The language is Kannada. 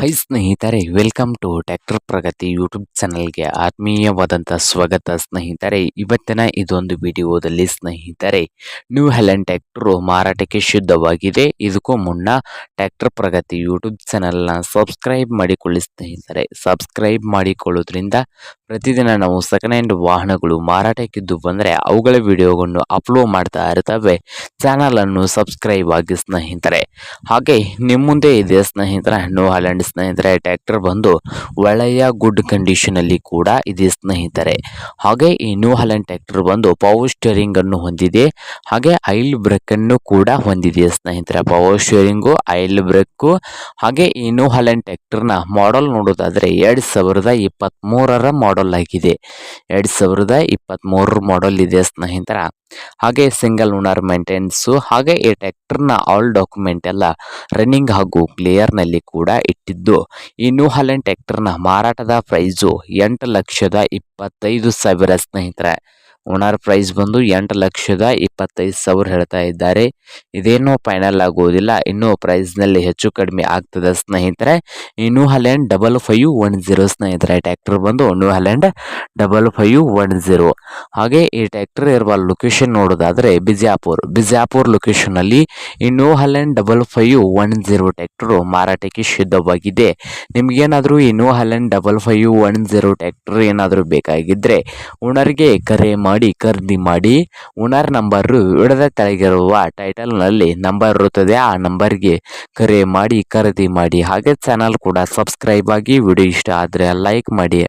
ಹೈ ಸ್ನೇಹಿತರೆ, welcome to tractor Pragati YouTube ಚಾನಲ್ಗೆ ಆತ್ಮೀಯವಾದಂಥ ಸ್ವಾಗತ ಸ್ನೇಹಿತರೆ. ಇವತ್ತಿನ ಇದೊಂದು ವಿಡಿಯೋದಲ್ಲಿ ಸ್ನೇಹಿತರೆ ನ್ಯೂ ಹೆಲೆನ್ ಟ್ಯಾಕ್ಟ್ರು ಮಾರಾಟಕ್ಕೆ ಶುದ್ಧವಾಗಿದೆ. ಇದಕ್ಕೂ ಮುನ್ನ ಟ್ಯಾಕ್ಟರ್ ಪ್ರಗತಿ ಯೂಟ್ಯೂಬ್ ಚಾನಲ್ನ ಸಬ್ಸ್ಕ್ರೈಬ್ ಮಾಡಿಕೊಳ್ಳಿ ಸ್ನೇಹಿತರೆ. ಸಬ್ಸ್ಕ್ರೈಬ್ ಮಾಡಿಕೊಳ್ಳೋದ್ರಿಂದ ಪ್ರತಿದಿನ ನಾವು ಸೆಕೆಂಡ್ ಹ್ಯಾಂಡ್ ವಾಹನಗಳು ಮಾರಾಟಕ್ಕಿದ್ದು ಬಂದರೆ ಅವುಗಳ ವಿಡಿಯೋಗಳನ್ನು ಅಪ್ಲೋಡ್ ಮಾಡ್ತಾ ಇರ್ತವೆ. ಚಾನಲನ್ನು ಸಬ್ಸ್ಕ್ರೈಬ್ ಆಗಿ ಸ್ನೇಹಿತರೆ. ಹಾಗೆ ನಿಮ್ಮ ಮುಂದೆ ಇದೆ ಸ್ನೇಹಿತರ ನ್ಯೂ ಹಾಲೆಂಡ್ ಸ್ನೇಹಿತರೆ ಟ್ರ್ಯಾಕ್ಟರ್ ಬಂದು ಒಳ್ಳೆಯ ಗುಡ್ ಕಂಡೀಷನಲ್ಲಿ ಕೂಡ ಇದೆ ಸ್ನೇಹಿತರೆ. ಹಾಗೆ ಈ ನ್ಯೂ ಹಲೆಂಡ್ ಟ್ರ್ಯಾಕ್ಟರ್ ಬಂದು ಪವರ್ ಸ್ಟೇರಿಂಗ್ ಅನ್ನು ಹೊಂದಿದೆ, ಹಾಗೆ ಐಲ್ ಬ್ರೇಕ್ ಅನ್ನು ಕೂಡ ಹೊಂದಿದೆ ಸ್ನೇಹಿತರೆ. ಪವರ್ ಸ್ಟೇರಿಂಗು ಐಲ್ ಬ್ರೇಕು ಹಾಗೆ ಈ ನ್ಯೂ ಹಲೆಂಡ್ ಟ್ರ್ಯಾಕ್ಟರ್ನ ಮಾಡೆಲ್ ನೋಡೋದಾದ್ರೆ ಎರಡು ಸಾವಿರದ ಇಪ್ಪತ್ತ್ಮೂರರ ಮಾಡೆಲ್ ಆಗಿದೆ. ಎರಡು ಸಾವಿರದ ಇಪ್ಪತ್ತ್ಮೂರರ ಮಾಡೆಲ್ ಇದೆ ಸ್ನೇಹಿತರ. ಹಾಗೆ ಸಿಂಗಲ್ ಓನರ್ ಮೇಂಟೆನೆನ್ಸು ಹಾಗೆ ಈ ಟ್ರ್ಯಾಕ್ಟರ್ನ ಆಲ್ ಡಾಕ್ಯುಮೆಂಟ್ ಎಲ್ಲ ರನ್ನಿಂಗ್ ಹಾಗೂ ಕ್ಲಿಯರ್ನಲ್ಲಿ ಕೂಡ ಇಟ್ಟಿದ್ದು. ಈ ನ್ಯೂ ಹಾಲೆಂಡ್ ಟ್ರ್ಯಾಕ್ಟರ್ನ ಮಾರಾಟದ ಪ್ರೈಸು ಎಂಟು ಲಕ್ಷದ ಇಪ್ಪತ್ತೈದು ಸಾವಿರ ಸ್ನೇಹಿತರೆ. ಓನರ್ ಪ್ರೈಸ್ ಬಂದು ಎಂಟು ಲಕ್ಷದ ಇಪ್ಪತ್ತೈದು ಸಾವಿರ ಹೇಳ್ತಾ ಇದ್ದಾರೆ. ಇದೇನೂ ಫೈನಲ್ ಆಗುವುದಿಲ್ಲ ಇನ್ನೂ ಪ್ರೈಸ್ನಲ್ಲಿ ಹೆಚ್ಚು ಕಡಿಮೆ ಆಗ್ತದೆ ಸ್ನೇಹಿತರೆ. ಈ new Holland double five one zero ಸ್ನೇಹಿತರೆ. ಟ್ರ್ಯಾಕ್ಟರ್ ಬಂದು new Holland double five one zero ಹಾಗೆ ಈ ಟ್ರ್ಯಾಕ್ಟರ್ ಇರುವ ಲೊಕೇಶನ್ ನೋಡೋದಾದರೆ ಬಿಜಾಪುರ್. ಬಿಜಾಪುರ್ ಲೊಕೇಶನಲ್ಲಿ ಈ New Holland double five one zero tractor ಮಾರಾಟಕ್ಕೆ ಸಿದ್ಧವಾಗಿದೆ. ನಿಮ್ಗೇನಾದರೂ ಈ New Holland double five one zero tractor ಏನಾದರೂ ಬೇಕಾಗಿದ್ದರೆ ಓನರ್ಗೆ ಕರೆ ಮಾಡಿ, ಖರೀದಿ ಮಾಡಿ ಓನರ್ ನಂಬರು ಇಡದ ಕೆಳಗಿರುವ ಟೈಟಲ್ನಲ್ಲಿ ನಂಬರ್ ಇರುತ್ತದೆ. ಆ ನಂಬರ್ಗೆ ಕರೆ ಮಾಡಿ, ಖರೀದಿ ಮಾಡಿ. ಹಾಗೆ ಚಾನಲ್ ಕೂಡ ಸಬ್ಸ್ಕ್ರೈಬ್ ಆಗಿ ವಿಡಿಯೋ ಇಷ್ಟ ಆದರೆ ಲೈಕ್ ಮಾಡಿ.